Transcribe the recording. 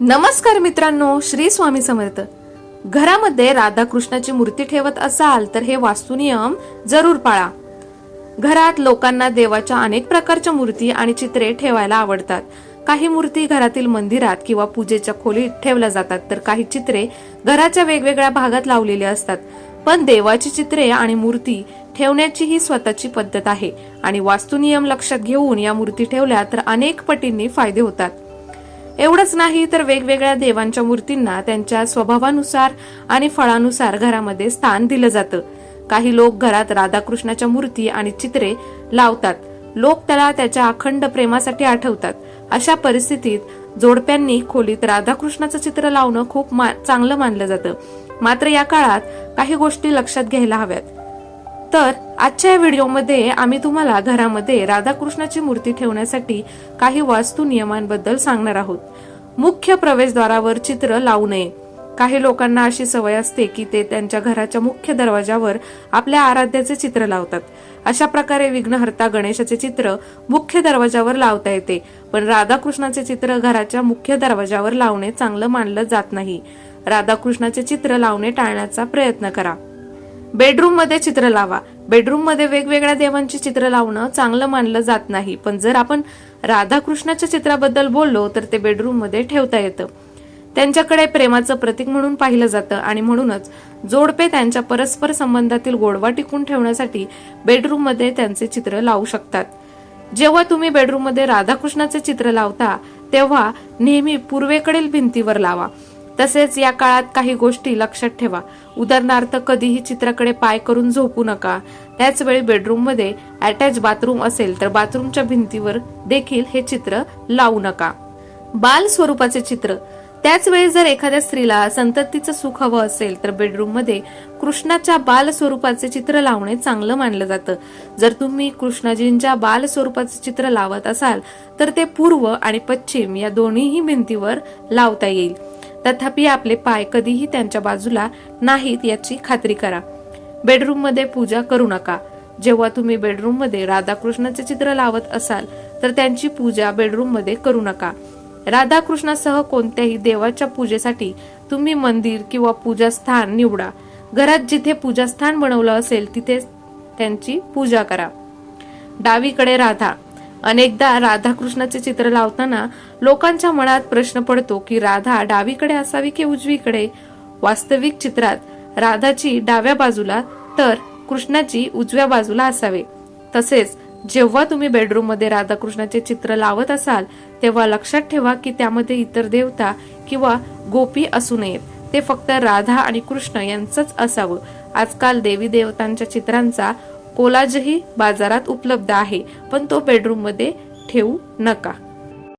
नमस्कार मित्रांनो श्री स्वामी समर्थ. घरामध्ये राधाकृष्णाची मूर्ती ठेवत असाल तर हे वास्तुनियम जरूर पाळा. घरात लोकांना देवाच्या अनेक प्रकारच्या मूर्ती आणि चित्रे ठेवायला आवडतात. काही मूर्ती घरातील मंदिरात किंवा पूजेच्या खोलीत ठेवल्या जातात तर काही चित्रे घराच्या वेगवेगळ्या भागात लावलेली असतात. पण देवाची चित्रे आणि मूर्ती ठेवण्याची ही स्वतःची पद्धत आहे आणि वास्तुनियम लक्षात घेऊन या मूर्ती ठेवल्या तर अनेक पटींनी फायदे होतात. एवढंच नाही तर वेगवेगळ्या देवांच्या मूर्तींना त्यांच्या स्वभावानुसार आणि फळानुसार घरामध्ये स्थान दिलं जातं. काही लोक घरात राधाकृष्णाच्या मूर्ती आणि चित्रे लावतात. लोक त्याला त्याच्या अखंड प्रेमासाठी आठवतात. अशा परिस्थितीत जोडप्यांनी खोलीत राधाकृष्णाचं चित्र लावणं खूप मा- चांगलं मानलं जातं. मात्र या काळात काही गोष्टी लक्षात घ्यायला हव्यात. तर आजच्या या व्हिडिओमध्ये आम्ही तुम्हाला घरामध्ये राधाकृष्णाची मूर्ती ठेवण्यासाठी काही वास्तू नियमांबद्दल सांगणार आहोत. मुख्य प्रवेशद्वारावर चित्र लावू नये. काही लोकांना अशी सवय असते की ते त्यांच्या घराच्या मुख्य दरवाजावर आपल्या आराध्याचे चित्र लावतात. अशा प्रकारे विघ्नहर्ता गणेशाचे चित्र मुख्य दरवाजावर लावता येते. पण राधाकृष्णाचे चित्र घराच्या मुख्य दरवाजावर लावणे चांगलं मानलं जात नाही. राधाकृष्णाचे चित्र लावणे टाळण्याचा प्रयत्न करा. बेडरूममध्ये चित्र लावा. बेडरूममध्ये वेगवेगळ्या देवांची चित्र लावणं चांगलं मानलं जात नाही. पण जर आपण राधाकृष्णाच्या चित्राबद्दल बोललो तर ते बेडरूममध्ये ठेवता येतं. त्यांच्याकडे प्रेमाचं प्रतीक म्हणून पाहिलं जातं आणि म्हणूनच जोडपे त्यांच्या परस्पर संबंधातील गोडवा टिकून ठेवण्यासाठी बेडरूममध्ये त्यांचे चित्र लावू शकतात. जेव्हा तुम्ही बेडरूममध्ये राधाकृष्णाचे चित्र लावता तेव्हा नेहमी पूर्वेकडील भिंतीवर लावा. तसेच या काळात काही गोष्टी लक्षात ठेवा. उदाहरणार्थ कधीही चित्राकडे पाय करून झोपू नका. त्याच वेळी बेडरूममध्ये अटॅच बाथरूम असेल तर बाथरूमच्या भिंतीवर देखील हे चित्र लावू नका. बाल स्वरूपाचे चित्र. त्याच वेळी जर एखाद्या स्त्रीला संततीचं सुख हवं असेल तर बेडरूममध्ये कृष्णाच्या बाल स्वरूपाचे चित्र लावणे चांगलं मानलं जातं. जर तुम्ही कृष्णाजींच्या बाल स्वरूपाचे चित्र लावत असाल तर ते पूर्व आणि पश्चिम या दोन्हीही भिंतीवर लावता येईल. तथापि आपले पाय कधीही त्यांच्या बाजूला नाहीत याची खात्री करा. बेडरूममध्ये पूजा करू नका. जेव्हा तुम्ही बेडरूममध्ये राधाकृष्णाचे चित्र लावत असाल तर त्यांची पूजा बेडरूममध्ये करू नका. राधाकृष्णासह कोणत्याही देवाच्या पूजेसाठी तुम्ही मंदिर किंवा पूजास्थान निवडा. घरात जिथे पूजास्थान बनवलं असेल तिथे त्यांची पूजा करा. डावीकडे राधा. अनेकदा राधाकृष्णाचे चित्र लावताना लोकांच्या मनात प्रश्न पडतो की राधा डावीकडे असावी की उजवीकडे? वास्तविक चित्रात राधाची डाव्या बाजूला तर कृष्णाची उजव्या बाजूला असावे. तसेच जेव्हा तुम्ही बेडरूममध्ये राधाकृष्णाचे चित्र लावत असाल तेव्हा लक्षात ठेवा की त्यामध्ये इतर देवता किंवा गोपी असू नयेत. ते फक्त राधा आणि कृष्ण यांचंच असावं. आजकाल देवी देवतांच्या चित्रांचा कोलाजही बाजारात उपलब्ध आहे पण तो बेडरूममध्ये ठेवू नका.